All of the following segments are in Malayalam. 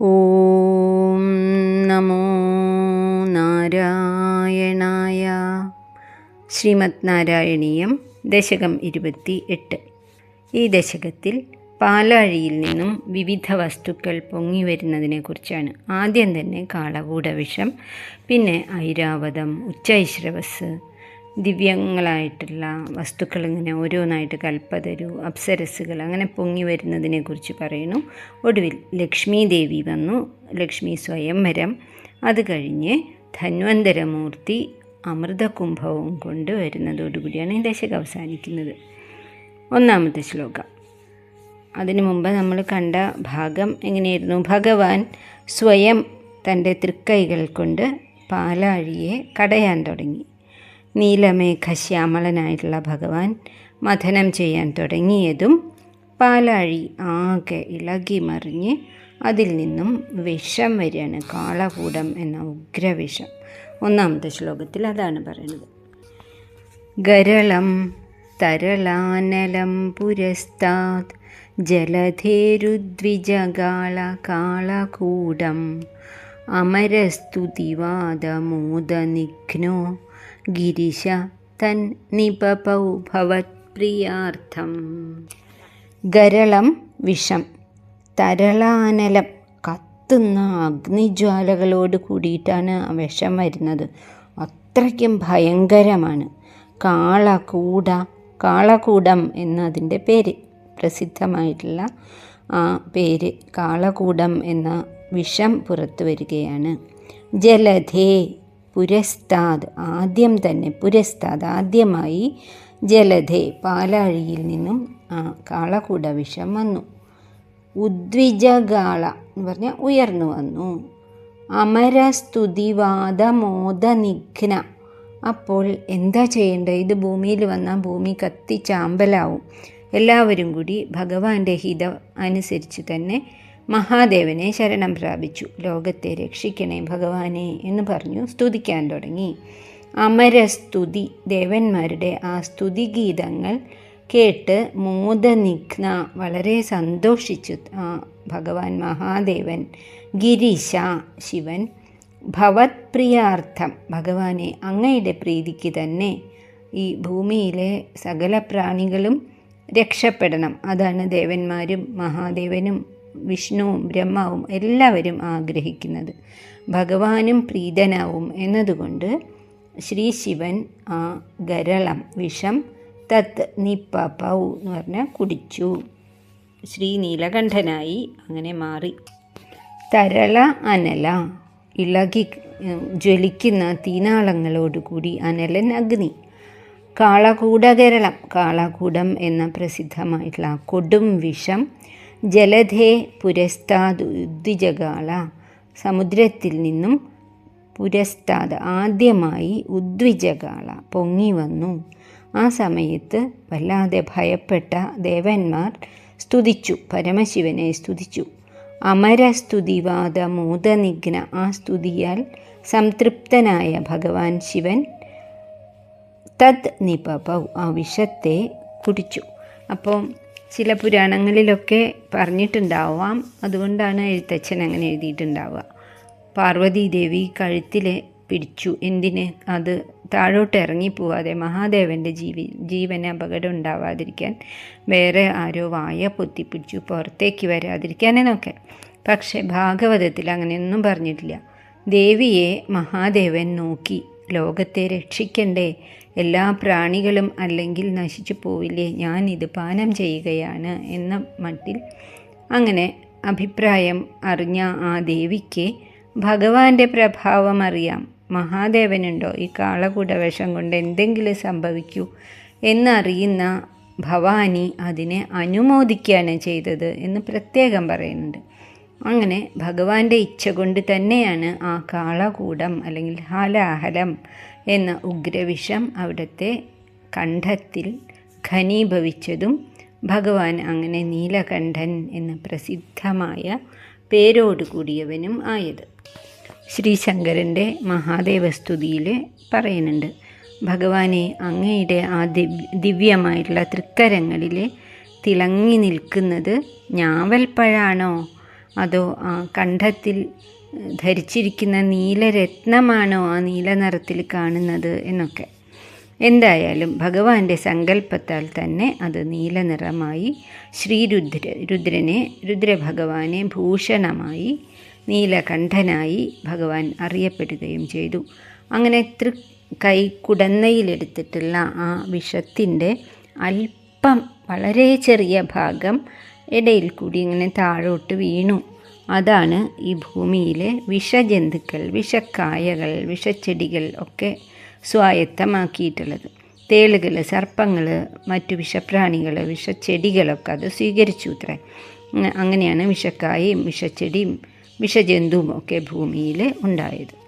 ഓം നമോ നാരായണായ. ശ്രീമത് നാരായണീയം ദശകം ഇരുപത്തി എട്ട് ഈ ദശകത്തിൽ പാലാഴിയിൽ നിന്നും വിവിധ വസ്തുക്കൾ പൊങ്ങി വരുന്നതിനെക്കുറിച്ചാണ് ആദ്യം തന്നെ കാളകൂടവിഷം പിന്നെ ഐരാവതം ഉച്ചൈശ്രവസ് ദിവ്യങ്ങളായിട്ടുള്ള വസ്തുക്കൾ ഇങ്ങനെ ഓരോന്നായിട്ട് കൽപ്പതരു അപ്സരസ്സുകൾ അങ്ങനെ പൊങ്ങി വരുന്നതിനെക്കുറിച്ച് പറയുന്നു. ഒടുവിൽ ലക്ഷ്മി ദേവി വന്നു. ലക്ഷ്മി സ്വയംവരം. അത് കഴിഞ്ഞ് ധന്വന്തരമൂർത്തി അമൃതകുംഭവും കൊണ്ട് വരുന്നതോടുകൂടിയാണ് ഈ ദശകം അവസാനിക്കുന്നത്. ഒന്നാമത്തെ ശ്ലോകം. അതിനു മുമ്പ് നമ്മൾ കണ്ട ഭാഗം എങ്ങനെയായിരുന്നു? ഭഗവാൻ സ്വയം തന്റെ തൃക്കൈകൾ കൊണ്ട് പാലാഴിയെ കടയാൻ തുടങ്ങി. നീലമേഘശ്യാമളനായിട്ടുള്ള ഭഗവാൻ മഥനം ചെയ്യാൻ തുടങ്ങിയതും പാലാഴി ആകെ ഇളകി മറിഞ്ഞ് അതിൽ നിന്നും വിഷം വരികയാണ് കാളകൂടം എന്ന ഉഗ്രവിഷം. ഒന്നാമത്തെ ശ്ലോകത്തിൽ അതാണ് പറയുന്നത്. ഗരളം തരളാനലം പുരസ്താത് ജലധേരുദ്വിജകാള കാളകൂടം അമരസ്തുതിവാദമോദനിഘ്നോ ഗിരിശ തൻ നിപപൗ ഭവത്പ്രിയാർത്ഥം ഗരളം വിഷം തരളാനലം കത്തുന്ന അഗ്നിജ്വാലകളോട് കൂടിയിട്ടാണ് വിഷം വരുന്നത്. അത്രയ്ക്കും ഭയങ്കരമാണ്. കാളകൂട കാളകൂടം എന്നതിന്റെ പേര് പ്രസിദ്ധമായിട്ടുള്ള ആ പേര് കാളകൂടം എന്ന വിഷം പുറത്തു വരികയാണ്. ജലധേ പുരസ്താദ്. ആദ്യം തന്നെ പുരസ്താദ്. ആദ്യമായി ജലധേ പാലാഴിയിൽ നിന്നും കാളകൂട വിഷം വന്നു. ഉദ്വിജഗാള എന്ന് പറഞ്ഞാൽ ഉയർന്നു വന്നു. അമരസ്തുതിവാദമോദനിഘ്ന അപ്പോൾ എന്താ ചെയ്യേണ്ടത് ഇത് ഭൂമിയിൽ വന്നാൽ ഭൂമി കത്തി ചാമ്പലാവും. എല്ലാവരും കൂടി ഭഗവാന്റെ ഹിതം അനുസരിച്ച് തന്നെ മഹാദേവനെ ശരണം പ്രാപിച്ചു. ലോകത്തെ രക്ഷിക്കണേ ഭഗവാനെ എന്ന് പറഞ്ഞു സ്തുതിക്കാൻ തുടങ്ങി. അമരസ്തുതി ദേവന്മാരുടെ ആ സ്തുതിഗീതങ്ങൾ കേട്ട് മോദനിഘ്ന വളരെ സന്തോഷിച്ചു. ആ ഭഗവാൻ മഹാദേവൻ ഗിരീശ ശിവൻ ഭവത്പ്രിയാർത്ഥം ഭഗവാനെ അങ്ങയുടെ പ്രീതിക്ക് തന്നെ ഈ ഭൂമിയിലെ സകല പ്രാണികളും രക്ഷപ്പെടണം. അതാണ് ദേവന്മാരും മഹാദേവനും വിഷ്ണുവും ബ്രഹ്മാവും എല്ലാവരും ആഗ്രഹിക്കുന്നത്. ഭഗവാനും പ്രീതനാവും എന്നതുകൊണ്ട് ശ്രീ ശിവൻ ആ ഗരളം വിഷം തത്ത് നിപ്പ പൗ എന്ന് പറഞ്ഞാൽ കുടിച്ചു. ശ്രീ നീലകണ്ഠനായി അങ്ങനെ മാറി. തരള അനല ഇളകി ജ്വലിക്കുന്ന തീനാളങ്ങളോടുകൂടി അനലൻ അഗ്നി. കാളകൂടകരളം കാളകൂടം എന്ന പ്രസിദ്ധമായിട്ടുള്ള കൊടും വിഷം ജലധേ പുരസ്താദുദ്വിജകാള സമുദ്രത്തിൽ നിന്നും പുരസ്താദ് ആദ്യമായി ഉദ്വിജകാള പൊങ്ങി വന്നു ആ സമയത്ത് വല്ലാതെ ഭയപ്പെട്ട ദേവന്മാർ സ്തുതിച്ചു പരമശിവനെ സ്തുതിച്ചു. അമരസ്തുതിവാദ മോദനിഘ്ന ആ സ്തുതിയാൽ സംതൃപ്തനായ ഭഗവാൻ ശിവൻ തദ് നിപപൗ ആ വിഷത്തെ കുടിച്ചു. അപ്പോൾ ചില പുരാണങ്ങളിലൊക്കെ പറഞ്ഞിട്ടുണ്ടാവാം. അതുകൊണ്ടാണ് എഴുത്തച്ഛൻ അങ്ങനെ എഴുതിയിട്ടുണ്ടാവുക. പാർവതീദേവി കഴുത്തിൽ പിടിച്ചു. എന്തിന്? അത് താഴോട്ട് ഇറങ്ങിപ്പോവാതെ മഹാദേവന്റെ ജീവി ജീവന് അപകടം ഉണ്ടാവാതിരിക്കാൻ വേറെ ആരോ വായ പൊത്തിപ്പിടിച്ചു പുറത്തേക്ക് വരാതിരിക്കാനെന്നൊക്കെ. പക്ഷേ ഭാഗവതത്തിൽ അങ്ങനെയൊന്നും പറഞ്ഞിട്ടില്ല. ദേവിയെ മഹാദേവൻ നോക്കി. ലോകത്തെ രക്ഷിക്കണ്ടേ? എല്ലാ പ്രാണികളും അല്ലെങ്കിൽ നശിച്ചു പോവില്ലേ? ഞാൻ ഇത് പാനം ചെയ്യുകയാണ് എന്ന മട്ടിൽ അങ്ങനെ അഭിപ്രായം അറിഞ്ഞ ആ ദേവിക്ക് ഭഗവാന്റെ പ്രഭാവം അറിയാം. മഹാദേവനുണ്ടോ? ഈ കാളകൂടവേഷം കൊണ്ട് എന്തെങ്കിലും സംഭവിക്കൂ എന്നറിയുന്ന ഭവാനി അതിനെ അനുമോദിക്കുകയാണ് ചെയ്തത് എന്ന് പ്രത്യേകം പറയുന്നുണ്ട്. അങ്ങനെ ഭഗവാന്റെ ഇച്ഛ കൊണ്ട് തന്നെയാണ് ആ കാളകൂടം അല്ലെങ്കിൽ ഹാലാഹലം എന്ന ഉഗ്രവിഷം അവിടുത്തെ കണ്ഠത്തിൽ ഘനീഭവിച്ചതും ഭഗവാൻ അങ്ങനെ നീലകണ്ഠൻ എന്ന പ്രസിദ്ധമായ പേരോടുകൂടിയവനും ആയത്. ശ്രീശങ്കരന്റെ മഹാദേവസ്തുതിയിൽ പറയുന്നുണ്ട് ഭഗവാനെ അങ്ങയുടെ ആ ദിവ്യമായിട്ടുള്ള തൃക്കരങ്ങളിൽ തിളങ്ങി നിൽക്കുന്നത് ഞാവൽപ്പഴാണോ? അതോ ആ കണ്ഠത്തിൽ ധരിച്ചിരിക്കുന്ന നീലരത്നമാണോ ആ നീല നിറത്തിൽ കാണുന്നത് എന്നൊക്കെ. എന്തായാലും ഭഗവാന്റെ സങ്കല്പത്താൽ തന്നെ അത് നീല നിറമായി ശ്രീരുദ്ര രുദ്രനെ രുദ്രഭഗവാനെ ഭൂഷണമായി നീലകണ്ഠനായി ഭഗവാൻ അറിയപ്പെടുകയും ചെയ്തു. അങ്ങനെ തൃ കൈ കുടന്നയിലെടുത്തിട്ടുള്ള ആ വിഷത്തിന്റെ അല്പം വളരെ ചെറിയ ഭാഗം ഇടയിൽ കൂടി ഇങ്ങനെ താഴോട്ട് വീണു. അതാണ് ഈ ഭൂമിയിലെ വിഷജന്തുക്കൾ വിഷക്കായകൾ വിഷച്ചെടികൾ ഒക്കെ സ്വായത്തമാക്കിയിട്ടുള്ളത്. തേളുകൾ സർപ്പങ്ങൾ മറ്റു വിഷപ്രാണികൾ വിഷച്ചെടികളൊക്കെ അത് സ്വീകരിച്ചു ഇത്രേ. അങ്ങനെയാണ് വിഷക്കായയും വിഷച്ചെടിയും വിഷജന്തുവും ഒക്കെ ഭൂമിയിൽ ഉണ്ടായത്.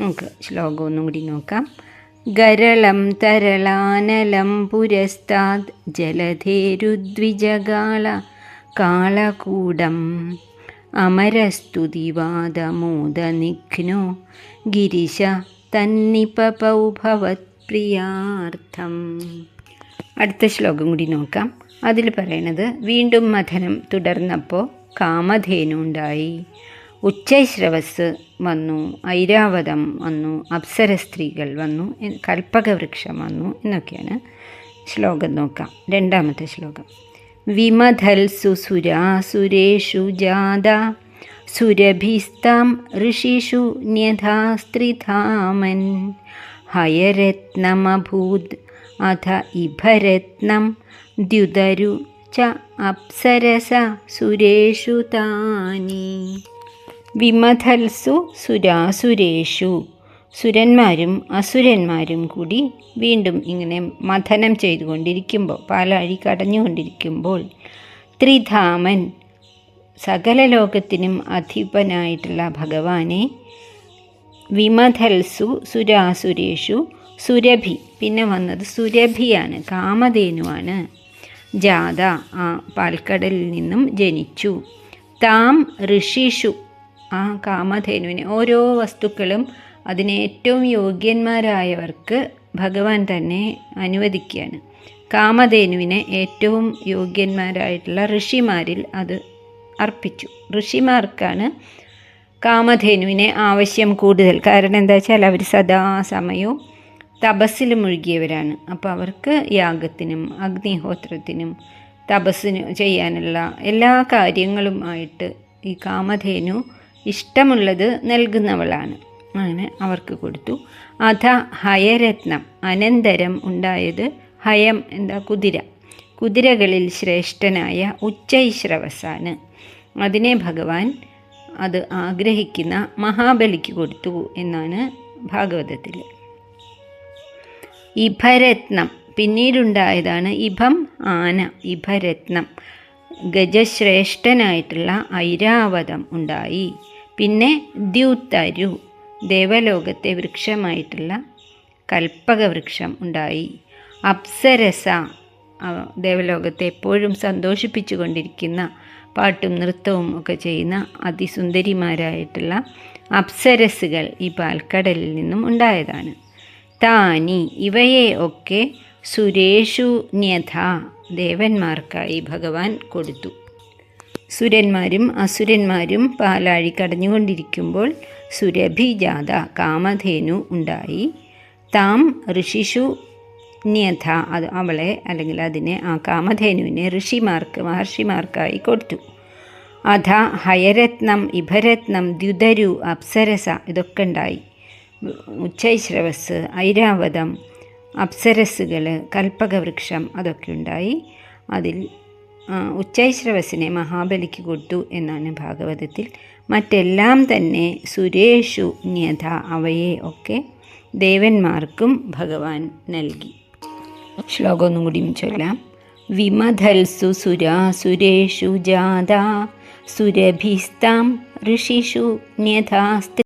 നമുക്ക് ശ്ലോകം ഒന്നും കൂടി നോക്കാം. ഗരളം തരളാനലം പുരസ്താത് ജലധേരുദ്വിജകാള കാളകൂടം അമരസ്തുതിവാദമോദനിഘ്നോ ഗിരിശ തന്നിപൗ ഭവത്പ്രിയാർത്ഥം അടുത്ത ശ്ലോകം കൂടി നോക്കാം. അതിൽ പറയണത് വീണ്ടും മഥനം തുടർന്നപ്പോൾ കാമധേനുണ്ടായി ഉച്ചശ്രവസ് വന്നു ഐരാവതം വന്നു അപ്സര സ്ത്രീകൾ വന്നു കൽപ്പകവൃക്ഷം വന്നു എന്നൊക്കെയാണ് ശ്ലോകം നോക്കാം. രണ്ടാമത്തെ ശ്ലോകം. വിമധൽസു സുരാസുരേഷു ജാത സുരഭിസ്താം ഋഷിഷു ന്യഥാസ്ത്രിധാമൻ. ഹയരത്നമഭൂത് അഥ ഇഭരത്നം ദ്യുതരു ച അപ്സരസ സുരേഷു താനി. വിമധൽസു സുരാസുരേഷു സുരന്മാരും അസുരന്മാരും കൂടി വീണ്ടും ഇങ്ങനെ മഥനം ചെയ്തുകൊണ്ടിരിക്കുമ്പോൾ പാലാഴി കടഞ്ഞുകൊണ്ടിരിക്കുമ്പോൾ ത്രിധാമൻ സകല ലോകത്തിനും അധിപനായിട്ടുള്ള ഭഗവാനെ വിമധൽസു സുരാസുരേഷു സുരഭി. പിന്നെ വന്നത് സുരഭിയാണ് കാമധേനുവാണ്. ജാത ആ പാൽക്കടലിൽ നിന്നും ജനിച്ചു. താം ഋഷിഷു ആ കാമധേനുവിനെ ഓരോ വസ്തുക്കളും അതിന് ഏറ്റവും യോഗ്യന്മാരായവർക്ക് ഭഗവാൻ തന്നെ അനുവദിക്കുകയാണ്. കാമധേനുവിനെ ഏറ്റവും യോഗ്യന്മാരായിട്ടുള്ള ഋഷിമാരിൽ അത് അർപ്പിച്ചു. ഋഷിമാർക്കാണ് കാമധേനുവിനെ ആവശ്യം കൂടുതൽ. കാരണം എന്താ വെച്ചാൽ അവർ സദാസമയവും തപസ്സിൽ മുഴുകിയവരാണ്. അപ്പോൾ അവർക്ക് യാഗത്തിനും അഗ്നിഹോത്രത്തിനും തപസ്സിന് ചെയ്യാനുള്ള എല്ലാ കാര്യങ്ങളുമായിട്ട് ഈ കാമധേനു ഇഷ്ടമുള്ളത് നൽകുന്നവളാണ്. അങ്ങനെ അവർക്ക് കൊടുത്തു. അധ ഹയരത്നം അനന്തരം ഉണ്ടായത് ഹയം എന്താ കുതിര. കുതിരകളിൽ ശ്രേഷ്ഠനായ ഉച്ചൈശ്രവസാണ് അതിനെ ഭഗവാൻ അത് ആഗ്രഹിക്കുന്ന മഹാബലിക്ക് കൊടുത്തു എന്നാണ് ഭാഗവതത്തിൽ ഇഭരത്നം പിന്നീടുണ്ടായതാണ് ഇഭം ആന ഇഭരത്നം. ഗജശ്രേഷ്ഠനായിട്ടുള്ള ഐരാവതം ഉണ്ടായി. പിന്നെ ദ്യൂത്തരു ദേവലോകത്തെ വൃക്ഷമായിട്ടുള്ള കൽപ്പകവൃക്ഷം ഉണ്ടായി. അപ്സരസ ദേവലോകത്തെ എപ്പോഴും സന്തോഷിപ്പിച്ചു കൊണ്ടിരിക്കുന്ന പാട്ടും നൃത്തവും ഒക്കെ ചെയ്യുന്ന അതിസുന്ദരിമാരായിട്ടുള്ള അപ്സരസുകൾ ഈ പാൽക്കടലിൽ നിന്നും ഉണ്ടായതാണ്. താനി ഇവയെ ഒക്കെ സുരേഷു ന്യഥ ദേവന്മാർക്കായി ഭഗവാൻ കൊടുത്തു. സുരന്മാരും അസുരന്മാരും പാലാഴി കടഞ്ഞുകൊണ്ടിരിക്കുമ്പോൾ സുരഭിജാത കാമധേനു ഉണ്ടായി. താം ഋഷിഷു ന്യഥ അത് അവളെ അല്ലെങ്കിൽ അതിനെ ആ കാമധേനുവിനെ ഋഷിമാർക്ക് മഹർഷിമാർക്കായി കൊടുത്തു. അധ ഹയരത്നം ഇഭരത്നം ദ്യുതരു അപ്സരസ ഇതൊക്കെ ഉണ്ടായി. ഉച്ചൈശ്രവസ് ഐരാവതം അപ്സരസ്സുകൾ കൽപ്പകവൃക്ഷം അതൊക്കെ ഉണ്ടായി. അതിൽ ഉച്ചൈശ്രവസിനെ മഹാബലിക്ക് കൊടുത്തു എന്നാണ് ഭാഗവതത്തിൽ. മറ്റെല്ലാം തന്നെ സുരേഷു ന്യഥ അവയെ ഒക്കെ ദേവന്മാർക്കും ഭഗവാൻ നൽകി. ശ്ലോകം ഒന്നും കൂടിയും ചൊല്ലാം. വിമധൽസു സുരാസുരേഷു ജാത സുരഭിസ്താം ഋഷിഷു ന്യഥാസ്തി